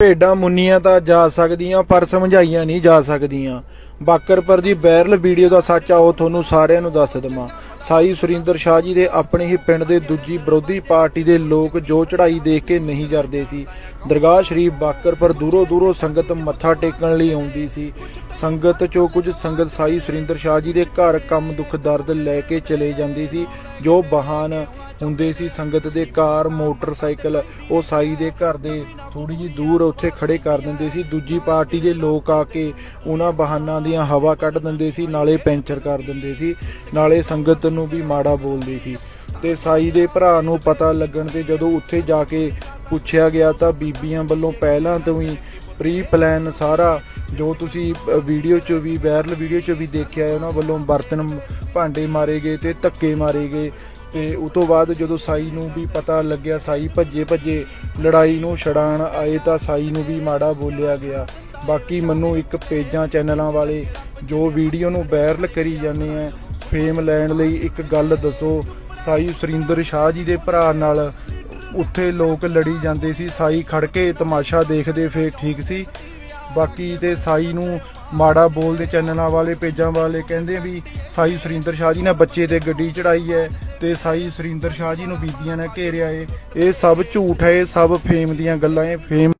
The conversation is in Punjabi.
ਭੇਡਾਂ ਮੁੰਨੀਆਂ ਤਾਂ ਜਾ ਸਕਦੀਆਂ, ਪਰ ਸਮਝਾਈਆਂ ਨਹੀਂ ਜਾ ਸਕਦੀਆਂ। ਬਾਕਰਪੁਰ ਦੀ ਵਾਇਰਲ ਵੀਡੀਓ ਦਾ ਸੱਚ ਆਓ ਤੁਹਾਨੂੰ ਸਾਰਿਆਂ ਨੂੰ ਦੱਸ ਦਵਾਂ। ਸਾਈ ਸੁਰਿੰਦਰ ਸ਼ਾਹ ਜੀ ਦੇ ਆਪਣੇ ਹੀ ਪਿੰਡ ਦੇ ਦੂਜੀ ਵਿਰੋਧੀ ਪਾਰਟੀ ਦੇ ਲੋਕ ਜੋ ਚੜ੍ਹਾਈ ਦੇਖ ਕੇ ਨਹੀਂ ਜਰਦੇ ਸੀ। ਦਰਗਾਹ ਸ਼ਰੀਫ ਬਾਕਰਪੁਰ ਦੂਰੋਂ ਦੂਰੋਂ ਸੰਗਤ ਮੱਥਾ ਟੇਕਣ ਲਈ ਆਉਂਦੀ ਸੀ। ਸੰਗਤ ਚੋਂ ਕੁਝ ਸੰਗਤ ਸਾਈ ਸੁਰਿੰਦਰ ਸ਼ਾਹ ਜੀ ਦੇ ਘਰ ਕੰਮ ਦੁੱਖ ਦਰਦ ਲੈ ਕੇ ਚਲੇ ਜਾਂਦੀ ਸੀ, ਜੋ ਵਾਹਨ ਹੁੰਦੇ ਸੀ ਸੰਗਤ ਦੇ ਕਾਰ, ਮੋਟਰਸਾਈਕਲ, ਉਹ ਸਾਈ ਦੇ ਘਰ ਦੇ ਥੋੜੀ ਜਿਹੀ ਦੂਰ ਉੱਥੇ ਖੜੇ ਕਰ ਦਿੰਦੇ ਸੀ, ਦੂਜੀ ਪਾਰਟੀ ਦੇ ਲੋਕ ਆ ਕੇ ਉਹਨਾਂ ਵਾਹਨਾਂ ਦੀਆਂ ਹਵਾ ਕੱਢ ਦਿੰਦੇ ਸੀ, ਨਾਲੇ ਪੈਂਚਰ ਕਰ ਦਿੰਦੇ ਸੀ, ਨਾਲੇ ਸੰਗਤ ਨੂੰ ਵੀ ਮਾੜਾ ਬੋਲਦੇ ਸੀ। ਤੇ ਸਾਈ ਦੇ ਭਰਾ ਨੂੰ ਪਤਾ ਲੱਗਣ ਤੇ ਜਦੋਂ ਉੱਥੇ ਜਾ ਕੇ ਪੁੱਛਿਆ ਗਿਆ ਤਾਂ ਬੀਬੀਆਂ ਵੱਲੋਂ ਪਹਿਲਾਂ ਤੋਂ ਹੀ ਪ੍ਰੀ ਪਲਾਨ ਸਾਰਾ ਜੋ ਤੁਸੀਂ ਵੀਡੀਓ 'ਚ ਵੀ ਵਾਇਰਲ ਵੀਡੀਓ 'ਚ ਵੀ ਦੇਖਿਆ ਹੈ, ਉਹਨਾਂ ਵੱਲੋਂ ਬਰਤਨ ਭਾਂਡੇ ਮਾਰੇ ਗਏ ਤੇ ਧੱਕੇ ਮਾਰੇ ਗਏ ਤੇ ਉਸ ਤੋਂ ਬਾਅਦ ਜਦੋਂ ਸਾਈ ਨੂੰ ਵੀ ਪਤਾ ਲੱਗਿਆ, ਸਾਈ ਭੱਜੇ ਭੱਜੇ ਲੜਾਈ ਨੂੰ ਛਡਾਣ ਆਏ ਤਾਂ ਸਾਈ ਨੂੰ ਵੀ ਮਾੜਾ ਬੋਲਿਆ ਗਿਆ। ਬਾਕੀ ਮੈਨੂੰ ਇੱਕ ਪੇਜਾਂ ਚੈਨਲਾਂ ਵਾਲੇ ਜੋ ਵੀਡੀਓ ਨੂੰ ਵਾਇਰਲ ਕਰੀ ਜਾਂਦੇ ਆ ਫੇਮ ਲੈਣ ਲਈ ਇੱਕ ਗੱਲ ਦੱਸੋ, ਸਾਈ ਸੁਰਿੰਦਰ ਸ਼ਾਹ ਜੀ ਦੇ ਭਰਾ ਨਾਲ ਉੱਥੇ ਲੋਕ ਲੜੀ ਜਾਂਦੇ ਸੀ, ਸਾਈ ਖੜ ਕੇ ਤਮਾਸ਼ਾ ਦੇਖਦੇ ਫੇਰ ਠੀਕ ਸੀ। ਬਾਕੀ ਤੇ ਸਾਈ ਨੂੰ ਮਾੜਾ ਬੋਲਦੇ ਚੈਨਲਾਂ ਵਾਲੇ, ਪੇਜਾਂ ਵਾਲੇ ਕਹਿੰਦੇ ਵੀ ਸਾਈ ਸੁਰਿੰਦਰ ਸ਼ਾਹ ਜੀ ਨੇ ਬੱਚੇ ਤੇ ਗੱਡੀ ਚੜਾਈ ਹੈ ਤੇ ਸਾਈ ਸੁਰਿੰਦਰ ਸ਼ਾਹ ਜੀ ਨੂੰ ਬੀਬੀਆਂ ਨੇ ਘੇਰਿਆ ਏ। ਇਹ ਸਭ ਝੂਠ ਹੈ, ਇਹ ਸਭ ਫੇਮ ਦੀਆਂ ਗੱਲਾਂ ਏ ਫੇਮ